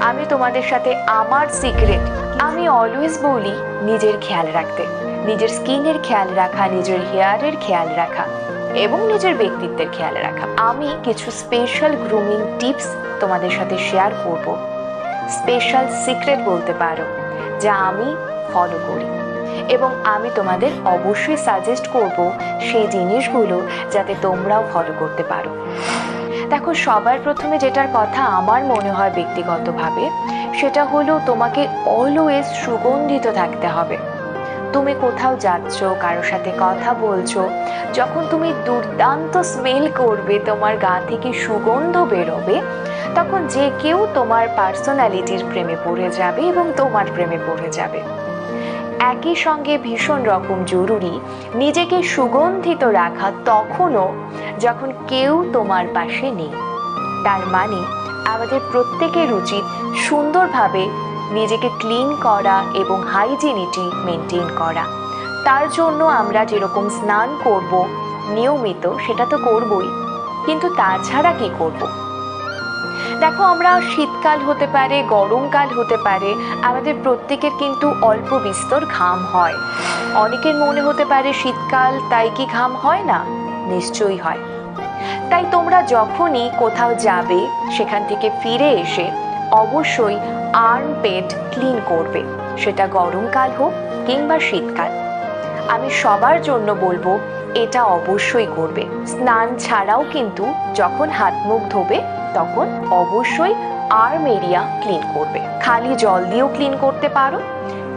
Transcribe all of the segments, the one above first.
আমি তোমাদের সাথে আমার সিক্রেট আমি অলওয়েজ বলি নিজের খেয়াল রাখতে। নিজের স্কিনের খেয়াল রাখা, নিজের হেয়ারের খেয়াল রাখা এবং নিজের ব্যক্তিত্বের খেয়াল রাখা। আমি কিছু স্পেশাল গ্রুমিং টিপস তোমাদের সাথে শেয়ার করব। স্পেশাল সিক্রেট বলতে পারো, যা আমি ফলো করি। এবং আমি তোমাদের অবশ্যই সাজেস্ট করব সেই জিনিসগুলো যাতে তোমরাও ফলো করতে পারো। দেখো, সবার প্রথমে যেটার কথা আমার মনে হয় ব্যক্তিগতভাবে, সেটা হলো তোমাকে অলওয়েজ সুগন্ধিত থাকতে হবে। তুমি কোথাও যাচ্ছ, কারোর সাথে কথা বলছো, যখন তুমি দুর্দান্ত স্মেল করবে, তোমার গা থেকে সুগন্ধ বেরোবে, তখন যে কেউ তোমার পার্সোনালিটির প্রেমে পড়ে যাবে এবং তোমার প্রেমে পড়ে যাবে। একই সঙ্গে ভীষণ রকম জরুরি নিজেকে সুগন্ধিত রাখা তখনও যখন কেউ তোমার পাশে নেই। তার মানে আমাদের প্রত্যেকের উচিত সুন্দরভাবে নিজেকে ক্লিন করা এবং হাইজিনিটি মেনটেন করা। তার জন্য আমরা যেরকম স্নান করব, নিয়মিত সেটা তো করবই, কিন্তু তাছাড়া কি করব? দেখো, আমরা শীতকাল হতে পারে, গরমকাল হতে পারে, আমাদের প্রত্যেকের কিন্তু অল্প বিস্তর ঘাম হয়। অনেকের মনে হতে পারে শীতকাল তাই কি ঘাম হয় না? নিশ্চয়ই হয়। তাই তোমরা যখনই কোথাও যাবে, সেখান থেকে ফিরে এসে অবশ্যই আর্ম পেট ক্লিন করবে। সেটা গরমকাল হোক কিংবা শীতকাল। আমি সবার জন্য বলব, এটা অবশ্যই করবে। স্নান ছাড়াও কিন্তু যখন হাত মুখ ধোবে তখন অবশ্যই আর্ম এরিয়া ক্লিন করবে। খালি জল দিয়েও ক্লিন করতে পারো,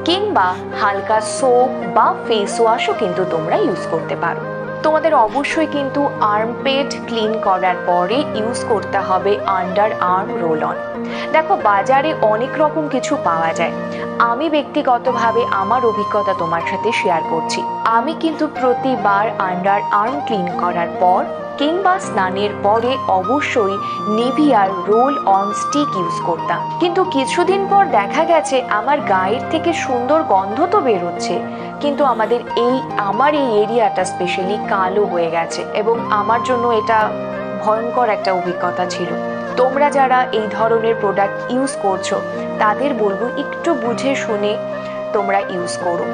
কিংবা হালকা সোপ বা ফেস ওয়াশও কিন্তু তোমরা ইউজ করতে পারো। তোমাদের অবশ্যই কিন্তু আর্মপেট ক্লিন করার পরে ইউজ করতে হবে আন্ডার আর্ম রোল অন দেখো, বাজারে অনেক রকম কিছু পাওয়া যায়। আমি ব্যক্তিগতভাবে আমার অভিজ্ঞতা তোমার সাথে শেয়ার করছি। আমি কিন্তু প্রতিবার আন্ডার আর্ম ক্লিন করার পর কিংবা স্নানের পরে অবশ্যই নিভিয়ার রোল অন স্টিক ইউজ করতাম। কিন্তু কিছুদিন পর দেখা গেছে, আমার গায়ের থেকে সুন্দর গন্ধ তো বেরোচ্ছে। কিন্তু আমাদের এই, আমার এই এরিয়াটা স্পেশালি কালো হয়ে গেছে এবং আমার জন্য এটা ভয়ঙ্কর একটা অভিজ্ঞতা ছিল। তোমরা যারা এই ধরনের প্রোডাক্ট ইউজ করছ, তাদের বলব একটু বুঝে শুনে তোমরা ইউজ করো।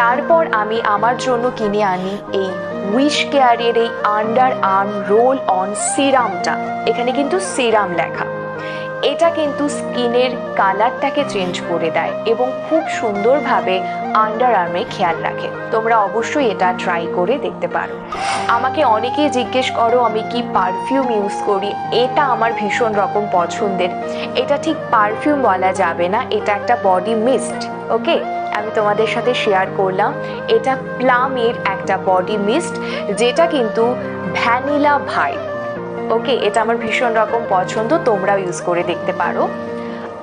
তারপর আমি আমার জন্য কিনে আনি এই উইশ কেয়ারের এই আন্ডার আর্ম রোল অন সিরামটা এখানে কিন্তু সিরাম লেখা। এটা কিন্তু স্কিনের কালারটাকে চেঞ্জ করে দেয় এবং খুব সুন্দরভাবে আন্ডার আর্মে খেয়াল রাখে। তোমরা অবশ্যই এটা ট্রাই করে দেখতে পারো। আমাকে অনেকেই জিজ্ঞেস করো, আমি কি পারফিউম ইউজ করি? এটা আমার ভীষণ রকম পছন্দের। এটা ঠিক পারফিউম বলা যাবে না, এটা একটা বডি মিস্ট, ওকে? আমি তোমাদের সাথে শেয়ার করলাম। এটা প্লামের একটা বডি মিস্ট, যেটা কিন্তু ভ্যানিলা ভাইব। ওকে এটা আমার ভীষণ রকম পছন্দ, তোমরাও ইউজ করে দেখতে পারো।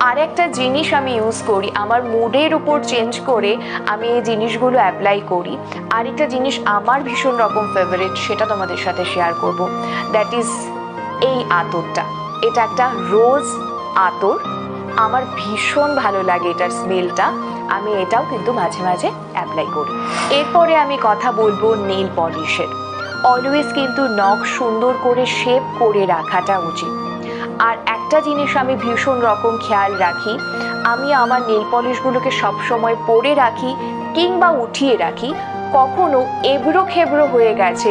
আর একটা জিনিস আমি ইউজ করি, আমার মুডের উপর চেঞ্জ করে আমি এই জিনিসগুলো অ্যাপ্লাই করি। আর একটা জিনিস আমার ভীষণ রকম ফেভারিট সেটা তোমাদের সাথে শেয়ার করব। দ্যাট ইজ এই আতরটা। এটা একটা রোজ আতর। আমার ভীষণ ভালো লাগে এটার স্মেলটা আমি এটাও কিন্তু মাঝে মাঝে অ্যাপ্লাই করি। এরপরে আমি কথা বলব নেল পলিশের অলওয়েজ কিন্তু নখ সুন্দর করে শেপ করে রাখাটা উচিত। আর একটা জিনিস আমি ভীষণ রকম খেয়াল রাখি, আমি আমার নেল পলিশগুলোকে সবসময় পরে রাখি কিংবা উঠিয়ে রাখি কখনো এবড়ো খেবড়ো হয়ে গেছে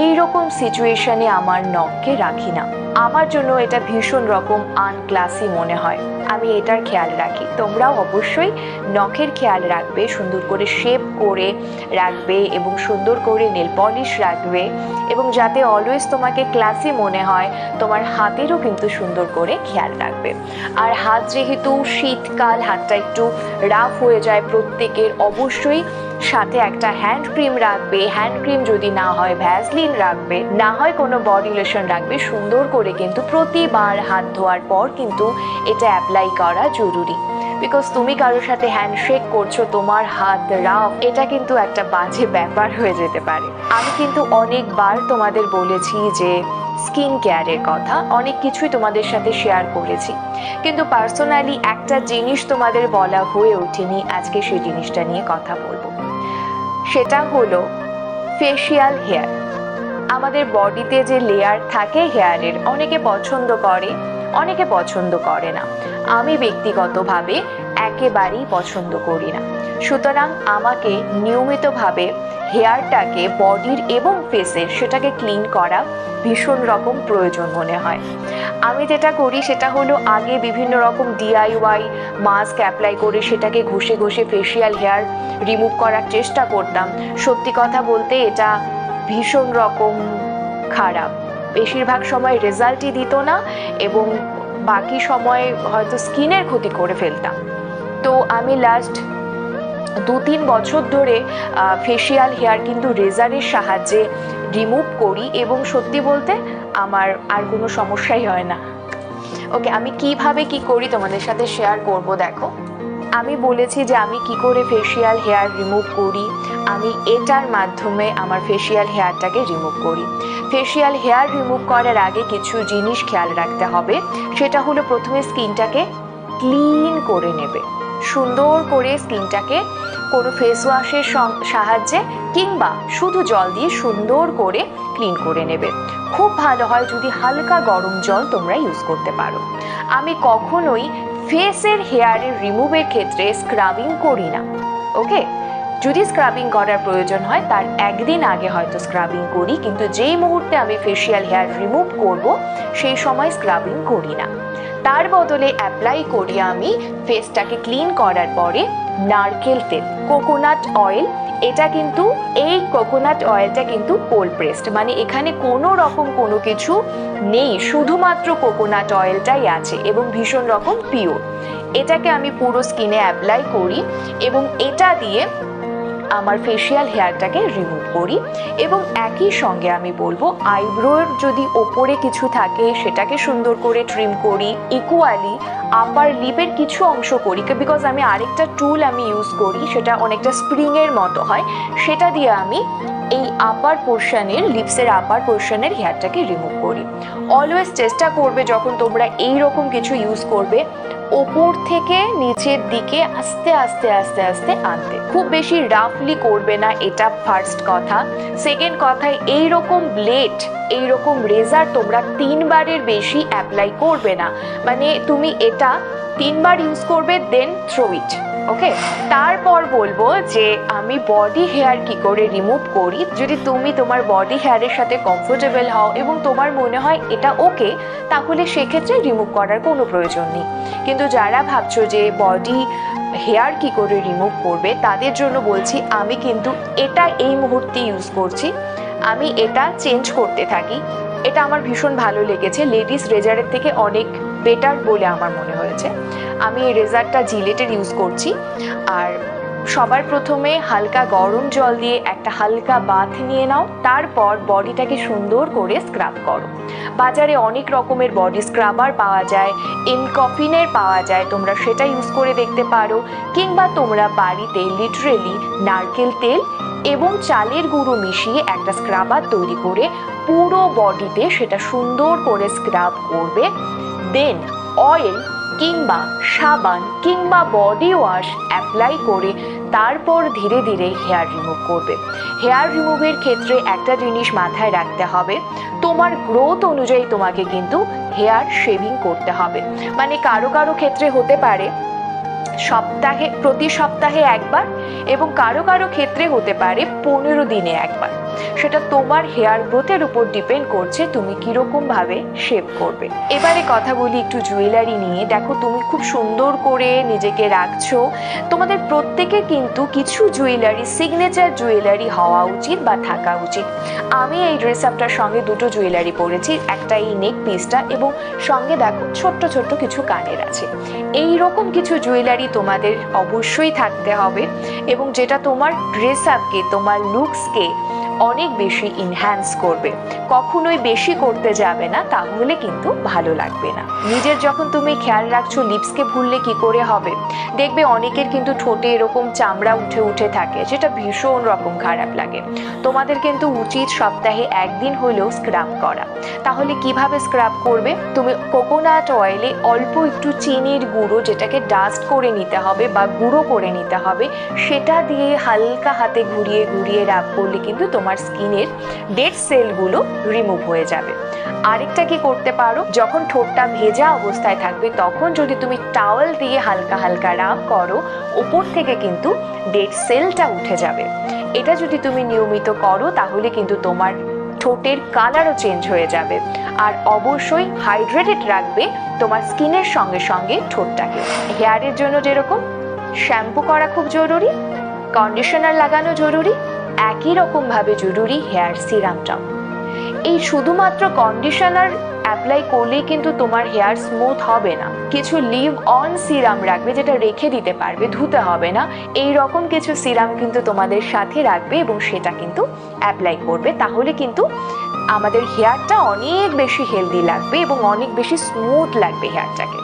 এই রকম সিচুয়েশনে আমার নখকে রাখি না। আমার জন্য এটা ভীষণ রকম আনক্লাসি মনে হয়। আমি এটার খেয়াল রাখি। তোমরাও অবশ্যই নখের খেয়াল রাখবে, সুন্দর করে শেপ করে রাখবে এবং সুন্দর করে নেল পলিশ রাখবে এবং যাতে অলওয়েজ তোমাকে ক্লাসি মনে হয়, তোমার হাতেরও কিন্তু সুন্দর করে খেয়াল রাখবে। আর হাত যেহেতু শীতকাল, হাতটা একটু রাফ হয়ে যায় প্রত্যেকের, অবশ্যই সাথে একটা হ্যান্ড ক্রিম রাখবে। হ্যান্ড ক্রিম যদি না হয় ভ্যাসলিন রাখবে। না হয় কোনো বডি লোশন রাখবে। সুন্দর করে কিন্তু প্রতিবার হাত ধোয়ার পর কিন্তু এটা অ্যাপ্লাই করা জরুরি। বিকজ তুমি কারোর সাথে হ্যান্ডশেক করছ, তোমার হাত রাফ এটা কিন্তু একটা বাজে ব্যাপার হয়ে যেতে পারে। আমি কিন্তু অনেকবার তোমাদের বলেছি যে স্কিন কেয়ারের কথা, অনেক কিছুই তোমাদের সাথে শেয়ার করেছি। কিন্তু পার্সোনালি একটা জিনিস তোমাদের বলা হয়ে ওঠেনি, আজকে সেই জিনিসটা নিয়ে কথা বলব। সেটা হলো ফেসিয়াল হেয়ার আমাদের বডিতে যে লেয়ার থাকে হেয়ারের অনেকে পছন্দ করে, অনেকে পছন্দ করে না। আমি ব্যক্তিগতভাবে একেবারেই পছন্দ করি না। সুতরাং আমাকে নিয়মিতভাবে হেয়ারটাকে বডির এবং ফেসের সেটাকে ক্লিন করা ভীষণ রকম প্রয়োজন মনে হয়। আমি যেটা করি সেটা হলো আগে বিভিন্ন রকম ডিআইওয়াই মাস্ক অ্যাপ্লাই করে সেটাকে ঘষে ঘষে ফেসিয়াল হেয়ার রিমুভ করার চেষ্টা করতাম। সত্যি কথা বলতে এটা ভীষণ রকম খারাপ। বেশিরভাগ সময় রেজাল্টই দিত না এবং বাকি সময় হয়তো স্কিনের ক্ষতি করে ফেলতাম। তো আমি লাস্ট দু তিন বছর ধরে ফেসিয়াল হেয়ার কিন্তু রেজারের সাহায্যে রিমুভ করি এবং সত্যি বলতে আমার আর কোনো সমস্যাই হয় না। ওকে, আমি কীভাবে কি করি তোমাদের সাথে শেয়ার করব দেখো। আমি বলেছি যে আমি কি করে ফেসিয়াল হেয়ার রিমুভ করি, আমি এটার মাধ্যমে আমার ফেসিয়াল হেয়ারটাকে রিমুভ করি। ফেসিয়াল হেয়ার রিমুভ করার আগে কিছু জিনিস খেয়াল রাখতে হবে, সেটা হলো প্রথমে স্কিনটাকে ক্লিন করে নেবে। সুন্দর করে স্কিনটাকে কোনো ফেস ওয়াশের সাহায্যে কিংবা শুধু জল দিয়ে সুন্দর করে ক্লিন করে নেবে। খুব ভালো হয় যদি হালকা গরম জল তোমরা ইউজ করতে পারো। আমি কখনোই ফেসের হেয়ারের রিমুভের ক্ষেত্রে স্ক্রাবিং করি না ওকে যদি স্ক্রাবিং করার প্রয়োজন হয়, তার একদিন আগে হয়তো স্ক্রাবিং করি, কিন্তু যেই মুহূর্তে আমি ফেসিয়াল হেয়ার রিমুভ করব, সেই সময় স্ক্রাবিং করি না। তার বদলে অ্যাপ্লাই করি আমি ফেসটাকে ক্লিন করার পরে নারকেল তেল কোকোনাট অয়েল এটা কিন্তু, এই কোকোনাট অয়েলটা কিন্তু কোল্ড প্রেসড মানে এখানে কোনো রকম কোনো কিছু নেই, শুধুমাত্র কোকোনাট অয়েলটাই আছে এবং ভীষণ রকম পিওর এটাকে আমি পুরো স্কিনে অ্যাপ্লাই করি এবং এটা দিয়ে আমার ফেসিয়াল হেয়ারটাকে রিমুভ করি এবং একই সঙ্গে আমি বলব আইব্রোর যদি ওপরে কিছু থাকে, সেটাকে সুন্দর করে ট্রিম করি ইকুয়ালি আপার লিপের কিছু অংশ করি বিকজ আমি আরেকটা টুল আমি ইউজ করি, সেটা অনেকটা স্প্রিংয়ের মতো হয়, সেটা দিয়ে আমি এই আপার পোর্শনের লিপসের আপার পোর্শনের হেয়ারটাকে রিমুভ করি। অলওয়েজ চেষ্টা করবে যখন তোমরা এই রকম কিছু ইউজ করবে, ওপর থেকে নিচের দিকে আস্তে আস্তে আস্তে আস্তে আনতে। খুব বেশি রাফলি করবে না, এটা ফার্স্ট কথা। সেকেন্ড কথায়, এই রকম ব্লেড এই রকম রেজার তোমরা তিনবারের বেশি অ্যাপ্লাই করবে না। মানে তুমি এটা তিনবার ইউজ করবে দেন থ্রো ইট ওকে তারপর বলব যে আমি বডি হেয়ার কি করে রিমুভ করি? যদি তুমি তোমার বডি হেয়ারের সাথে কমফোর্টেবল হও এবং তোমার মনে হয় এটা ওকে তাহলে সেক্ষেত্রে রিমুভ করার কোনো প্রয়োজন নেই। কিন্তু যারা ভাবছ যে বডি হেয়ার কি করে রিমুভ করবে, তাদের জন্য বলছি, আমি কিন্তু এটা এই মুহূর্তে ইউজ করছি। আমি এটা চেঞ্জ করতে থাকি। এটা আমার ভীষণ ভালো লেগেছে। লেডিস রেজারের থেকে অনেক বেটার বলে আমার মনে হয়েছে। আমি এই রেজারটা জিলেটের ইউজ করছি। আর সবার প্রথমে হালকা গরম জল দিয়ে একটা হালকা বাথ নিয়ে নাও। তারপর বডিটাকে সুন্দর করে স্ক্রাব করো। বাজারে অনেক রকমের বডি স্ক্রাবার পাওয়া যায় ইনকফিনের পাওয়া যায়, তোমরা সেটা ইউজ করে দেখতে পারো। কিংবা তোমরা বাড়িতে লিটারেলি নারকেল তেল এবং চালের গুঁড়ো মিশিয়ে একটা স্ক্রাবার তৈরি করে পুরো বডিতে সেটা সুন্দর করে স্ক্রাব করবে। দেন অয়েল কিংবা সাবান কিংবা বডি ওয়াশ অ্যাপ্লাই করে তারপর ধীরে ধীরে হেয়ার রিমুভ করবে। হেয়ার রিমুভের ক্ষেত্রে একটা জিনিস মাথায় রাখতে হবে, তোমার গ্রোথ অনুযায়ী তোমাকে কিন্তু হেয়ার শেভিং করতে হবে। মানে কারও কারও ক্ষেত্রে হতে পারে সপ্তাহে, প্রতি সপ্তাহে একবার এবং কারও কারও ক্ষেত্রে হতে পারে পনেরো দিনে একবার। সেটা তোমার হেয়ার গ্রোথের উপর ডিপেন্ড করছে তুমি কীরকম ভাবে শেপ করবে। এবারে কথা বলি একটু জুয়েলারি নিয়ে। দেখো, তুমি খুব সুন্দর করে নিজেকে রাখছো। তোমাদের প্রত্যেকে কিন্তু কিছু জুয়েলারি সিগনেচার জুয়েলারি হওয়া উচিত বা থাকা উচিত। আমি এই ড্রেস আপটার সঙ্গে দুটো জুয়েলারি পরেছি, একটা এই নেক পিসটা এবং সঙ্গে দেখো ছোট্ট ছোট্ট কিছু কানের আছে। এই রকম কিছু জুয়েলারি তোমাদের অবশ্যই থাকতে হবে এবং যেটা তোমার ড্রেস আপকে তোমার লুকসকে অনেক বেশি ইনহ্যান্স করবে। কখনোই বেশি করতে যাবে না তাহলে কিন্তু ভালো লাগবে না। নিজের যখন তুমি খেয়াল রাখছো লিপসকে ভুললে কি করে হবে? দেখবে অনেকের কিন্তু ঠোঁটে এরকম চামড়া উঠে উঠে থাকে, যেটা ভীষণ রকম খারাপ লাগে। তোমাদের কিন্তু উচিত সপ্তাহে একদিন হলেও স্ক্রাব করা। তাহলে কীভাবে স্ক্রাব করবে? তুমি কোকোনাট অয়েলে অল্প একটু চিনির গুঁড়ো, যেটাকে ডাস্ট করে নিতে হবে বা গুঁড়ো করে নিতে হবে, সেটা দিয়ে হালকা হাতে ঘুরিয়ে ঘুরিয়ে রাব করলে কিন্তু তোমার স্কিনের ডেড সেলগুলো রিমুভ হয়ে যাবে। আরেকটা কি করতে পারো? যখন ঠোঁটটা ভেজা অবস্থায় থাকবে, তখন যদি তুমি টাওয়েল দিয়ে হালকা হালকা রাব করো, ওপর থেকে কিন্তু ডেড সেলটা উঠে যাবে। এটা যদি তুমি নিয়মিত করো, তাহলে কিন্তু তোমার ঠোঁটের কালারও চেঞ্জ হয়ে যাবে। আর অবশ্যই হাইড্রেটেড রাখবে তোমার স্কিনের সঙ্গে সঙ্গে ঠোঁটটাকে। হেয়ারের জন্য যেরকম শ্যাম্পু করা খুব জরুরি কন্ডিশনার লাগানো জরুরি একই রকমভাবে জরুরি হেয়ার সিরামটাও এই শুধুমাত্র কন্ডিশনার অ্যাপ্লাই করলেই কিন্তু তোমার হেয়ার স্মুথ হবে না। কিছু লিভ অন সিরাম রাখবে যেটা রেখে দিতে পারবে, ধুতে হবে না। এই রকম কিছু সিরাম কিন্তু তোমাদের সাথে রাখবে এবং সেটা কিন্তু অ্যাপ্লাই করবে। তাহলে কিন্তু আমাদের হেয়ারটা অনেক বেশি হেলদি লাগবে এবং অনেক বেশি স্মুথ লাগবে হেয়ারটাকে।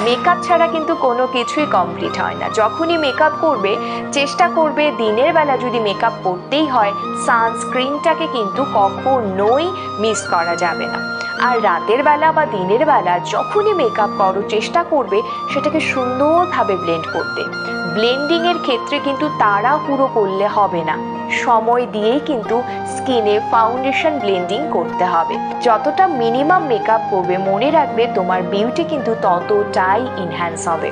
মেকআপ ছাড়া কিন্তু কোনো কিছুই কমপ্লিট হয় না। যখনই মেকআপ করবে, চেষ্টা করবে দিনের বেলা যদি মেকআপ করতেই হয় সানস্ক্রিনটাকে কিন্তু কখনোই মিস করা যাবে না। আর রাতের বেলা বা দিনের বেলা যখনই মেকআপ করো, চেষ্টা করবে সেটাকে সুন্দরভাবে ব্লেন্ড করতে। ব্লেন্ডিং এর ক্ষেত্রে কিন্তু তাড়াহুড়ো করলে হবে না। সময় দিয়েই কিন্তু স্কিনে ফাউন্ডেশন ব্লেন্ডিং করতে হবে। যতটা মিনিমাম মেকআপ করবে, মনে রাখবে তোমার বিউটি কিন্তু ততটাই ইনহ্যান্স হবে।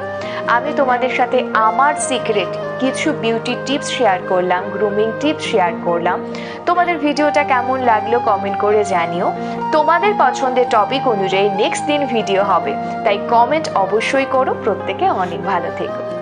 আমি তোমাদের সাথে আমার সিক্রেট কিছু বিউটি টিপস শেয়ার করলাম গ্রুমিং টিপস শেয়ার করলাম। তোমাদের ভিডিওটা কেমন লাগল কমেন্ট করে জানিও। তোমাদের পছন্দের টপিক অনুযায়ী নেক্সট দিন ভিডিও হবে। তাই কমেন্ট অবশ্যই করো। প্রত্যেকে অনেক ভালো থেকো।